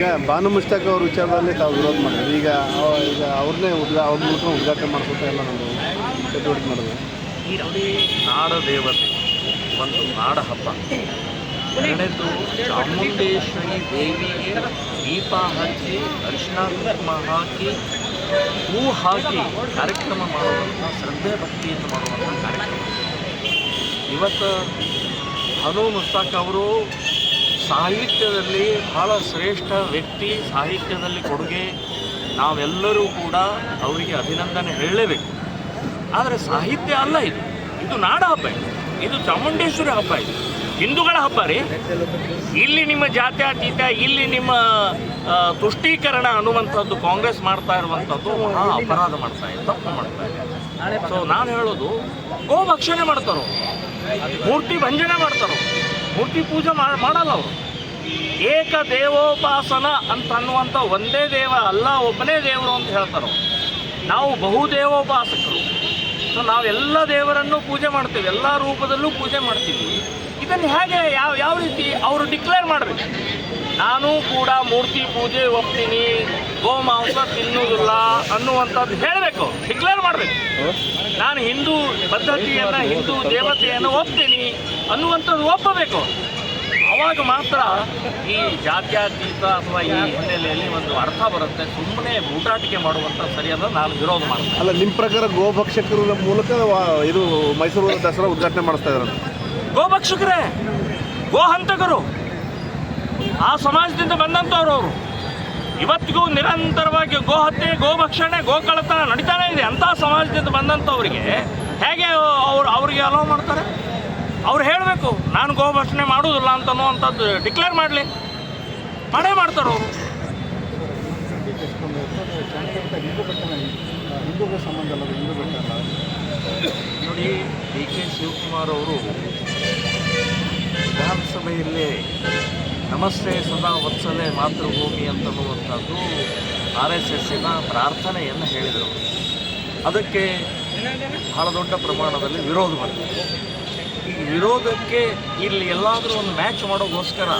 ಈಗ ಬಾನು ಮುಷ್ತಾಕ್ ಅವ್ರ ವಿಚಾರದಲ್ಲಿ ತಾವು ವಿರೋಧ ಮಾಡಿದ್ರು. ಈಗ ಈಗ ಅವ್ರನ್ನೇ ಉದ್ಘಾ, ಅವ್ರ ಮೂಲಕ ಉದ್ಘಾಟನೆ ಮಾಡ್ಕೊತ ಎಲ್ಲ ನಾವು ಚಟುವಟಿಕೆ ನಾಡ ದೇವತೆ, ಒಂದು ನಾಡ ಹಬ್ಬ. ಎರಡನೇದು ಚಾಮುಂಡೇಶ್ವರಿ ದೇವಿಗೆ ದೀಪ ಹಚ್ಚಿ ಅರಿಶಿನ ಕುಂಕುಮ ಹಾಕಿ, ಹೂ ಹಾಕಿ ಕಾರ್ಯಕ್ರಮ ಮಾಡುವಂಥ ಶ್ರದ್ಧೆ ಭಕ್ತಿಯನ್ನು ಮಾಡುವಂಥ ಕಾರ್ಯಕ್ರಮ. ಇವತ್ತು ಹನು ಮುಸ್ತಾಕ್ ಅವರು ಸಾಹಿತ್ಯದಲ್ಲಿ ಬಹಳ ಶ್ರೇಷ್ಠ ವ್ಯಕ್ತಿ, ಸಾಹಿತ್ಯದಲ್ಲಿ ಕೊಡುಗೆ. ನಾವೆಲ್ಲರೂ ಕೂಡ ಅವರಿಗೆ ಅಭಿನಂದನೆ ಹೇಳಲೇಬೇಕು. ಆದರೆ ಸಾಹಿತ್ಯ ಅಲ್ಲ ಇದು. ಇದು ನಾಡ ಹಬ್ಬ ಇದು. ಇದು ಚಾಮುಂಡೇಶ್ವರಿ ಹಬ್ಬ ಇದು. ಹಿಂದೂಗಳ ಹಬ್ಬ ರೀ. ಇಲ್ಲಿ ನಿಮ್ಮ ಜಾತ್ಯತೀತ ಇಲ್ಲಿ ನಿಮ್ಮ ತುಷ್ಟೀಕರಣ ಅನ್ನುವಂಥದ್ದು ಕಾಂಗ್ರೆಸ್ ಮಾಡ್ತಾ ಇರುವಂಥದ್ದು ಅಪರಾಧ ಮಾಡ್ತಾ ಇದೆ, ತಪ್ಪು ಮಾಡ್ತಾ ಇದೆ. ಸೊ ನಾನು ಹೇಳೋದು ಗೋ ಭಕ್ಷಣೆ ಮಾಡ್ತಾರೋ? ಮೂರ್ತಿ ಭಂಜನೆ ಮಾಡ್ತಾರೋ? ಮೂರ್ತಿ ಪೂಜೆ ಮಾಡಲ್ಲ ಅವರು. ಏಕ ದೇವೋಪಾಸನ ಅಂತ ಅನ್ನುವಂಥ ಒಂದೇ ದೇವ ಅಲ್ಲ, ಒಬ್ಬನೇ ದೇವರು ಅಂತ ಹೇಳ್ತಾರೆ ನಾವು ಬಹುದೇವೋಪಾಸಕರು. ಸೊ ನಾವೆಲ್ಲ ದೇವರನ್ನು ಪೂಜೆ ಮಾಡ್ತೀವಿ, ಎಲ್ಲ ರೂಪದಲ್ಲೂ ಪೂಜೆ ಮಾಡ್ತೀವಿ. ಇದನ್ನು ಹೇಗೆ ಯಾವ ಯಾವ ರೀತಿ ಅವರು ಡಿಕ್ಲೇರ್ ಮಾಡಬೇಕು? ನಾನು ಕೂಡ ಮೂರ್ತಿ ಪೂಜೆ ಒಪ್ತೀನಿ ಗೋಮಾಂಸ ತಿನ್ನುವುದಿಲ್ಲ ಅನ್ನುವಂಥದ್ದು ಹೇಳಬೇಕು ಡಿಕ್ಲೇರ್ ಮಾಡಬೇಕು. ನಾನು ಹಿಂದೂ ಪದ್ಧತಿಯನ್ನು, ಹಿಂದೂ ದೇವತೆಯನ್ನು ಒಪ್ತೀನಿ ಅನ್ನುವಂಥದ್ದು ಒಪ್ಪಬೇಕು. ಆವಾಗ ಮಾತ್ರ ಈ ಜಾತ್ಯತೀತ ಅಥವಾ ಈ ಹಿನ್ನೆಲೆಯಲ್ಲಿ ಒಂದು ಅರ್ಥ ಬರುತ್ತೆ ಸುಮ್ಮನೆ ಊಟಾಟಿಕೆ ಮಾಡುವಂಥ ಸರಿಯಲ್ಲ ನಾನು ವಿರೋಧ ಮಾಡ್ತೀನಿ. ಅಲ್ಲ ನಿಮ್ಮ ಪ್ರಕಾರ ಗೋಭಕ್ಷಕರ ಮೂಲಕ ಇದು ಮೈಸೂರು ದಸರಾ ಉದ್ಘಾಟನೆ ಮಾಡಿಸ್ತಾ ಇದ್ದಾರೆ? ಗೋಭಕ್ಷಕರೇ ಗೋಹಂತಕರು ಆ ಸಮಾಜದಿಂದ ಬಂದಂಥವ್ರು ಅವರು. ಇವತ್ತಿಗೂ ನಿರಂತರವಾಗಿ ಗೋಹತ್ಯೆ ಗೋಭಕ್ಷಣೆ ಗೋಕಳತನ ನಡೀತಾನೆ ಇದೆ. ಅಂಥ ಸಮಾಜದಿಂದ ಬಂದಂಥವ್ರಿಗೆ ಹೇಗೆ ಅವ್ರು ಅವರಿಗೆ ಅಲೋ ಮಾಡ್ತಾರೆ? ಅವ್ರು ಹೇಳಬೇಕು, ನಾನು ಗೋಭಕ್ಷಣೆ ಮಾಡುವುದಿಲ್ಲ ಅಂತ ಅನ್ನುವಂಥದ್ದು ಡಿಕ್ಲೇರ್ ಮಾಡಲಿ. ಮಾಡೇ ಮಾಡ್ತಾರೆ ಅವರು. ನೋಡಿ, ಡಿ ಕೆ ಶಿವಕುಮಾರ್ ಅವರು ವಿಧಾನಸಭೆಯಲ್ಲಿ, ನಮಸ್ತೆ, ಸದಾ ವತ್ಸಲೆ, ಮಾತೃಭೂಮಿ ಅಂತನ್ನುವಂಥದ್ದು ಆರ್ ಎಸ್ ಎಸ್ಸಿನ ಪ್ರಾರ್ಥನೆಯನ್ನು ಹೇಳಿದರು. ಅದಕ್ಕೆ ಬಹಳ ದೊಡ್ಡ ಪ್ರಮಾಣದಲ್ಲಿ ವಿರೋಧ ಬಂದಿದೆ. ಈ ವಿರೋಧಕ್ಕೆ ಇಲ್ಲಿ ಎಲ್ಲಾದರೂ ಒಂದು ಮ್ಯಾಚ್ ಮಾಡೋಕ್ಕೋಸ್ಕರ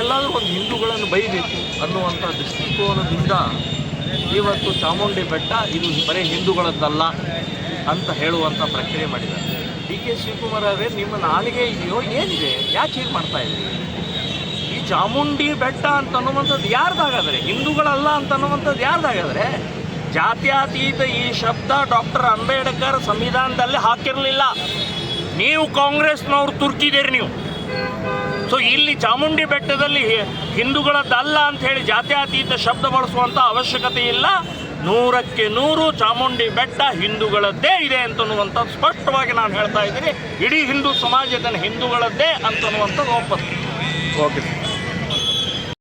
ಎಲ್ಲಾದರೂ ಒಂದು ಹಿಂದೂಗಳನ್ನು ಬೈಬೇಕು ಅನ್ನುವಂಥ ದೃಷ್ಟಿಕೋನದಿಂದ ಇವತ್ತು ಚಾಮುಂಡಿ ಬೆಟ್ಟ ಇದು ಬರೀ ಹಿಂದೂಗಳದ್ದಲ್ಲ ಅಂತ ಹೇಳುವಂಥ ಪ್ರಕ್ರಿಯೆ ಮಾಡಿದ್ದಾರೆ. ಡಿ ಕೆ ಶಿವಕುಮಾರ್ ಅವರೇ, ನಿಮ್ಮ ನಾಲಿಗೆ ಇದೆಯೋ, ಏನಿದೆ? ಯಾಕೆ ಹೀಗೆ ಮಾಡ್ತಾ ಇದ್ದೀವಿ ಈ ಚಾಮುಂಡಿ ಬೆಟ್ಟ ಅಂತ ಅನ್ನುವಂಥದ್ದು ಯಾರ್ದಾಗಾದರೆ? ಹಿಂದೂಗಳಲ್ಲ ಅಂತ ಅನ್ನುವಂಥದ್ದು ಯಾರ್ದಾಗಾದರೆ? ಜಾತ್ಯಾತೀತ ಈ ಶಬ್ದ ಡಾಕ್ಟರ್ ಅಂಬೇಡ್ಕರ್ ಸಂವಿಧಾನದಲ್ಲಿ ಹಾಕಿರಲಿಲ್ಲ. ನೀವು ಕಾಂಗ್ರೆಸ್ನವ್ರು ತುರ್ಕಿದ್ದೀರಿ ನೀವು. ಸೊ ಇಲ್ಲಿ ಚಾಮುಂಡಿ ಬೆಟ್ಟದಲ್ಲಿ ಹಿಂದೂಗಳದ್ದಲ್ಲ ಅಂತ ಹೇಳಿ ಜಾತ್ಯಾತೀತ ಶಬ್ದ ಬಳಸುವಂಥ ಅವಶ್ಯಕತೆ ಇಲ್ಲ. ನೂರಕ್ಕೆ ನೂರು ಚಾಮುಂಡಿ ಬೆಟ್ಟ ಹಿಂದೂಗಳದ್ದೇ ಇದೆ ಅಂತನ್ನುವಂಥದ್ದು ಸ್ಪಷ್ಟವಾಗಿ ನಾನು ಹೇಳ್ತಾ ಇದ್ದೀನಿ. ಇಡೀ ಹಿಂದೂ ಸಮಾಜದ ಹಿಂದೂಗಳದ್ದೇ ಅಂತನ್ನುವಂಥದ್ದು ಒಪ್ಪತ್ತು ಓಕೆ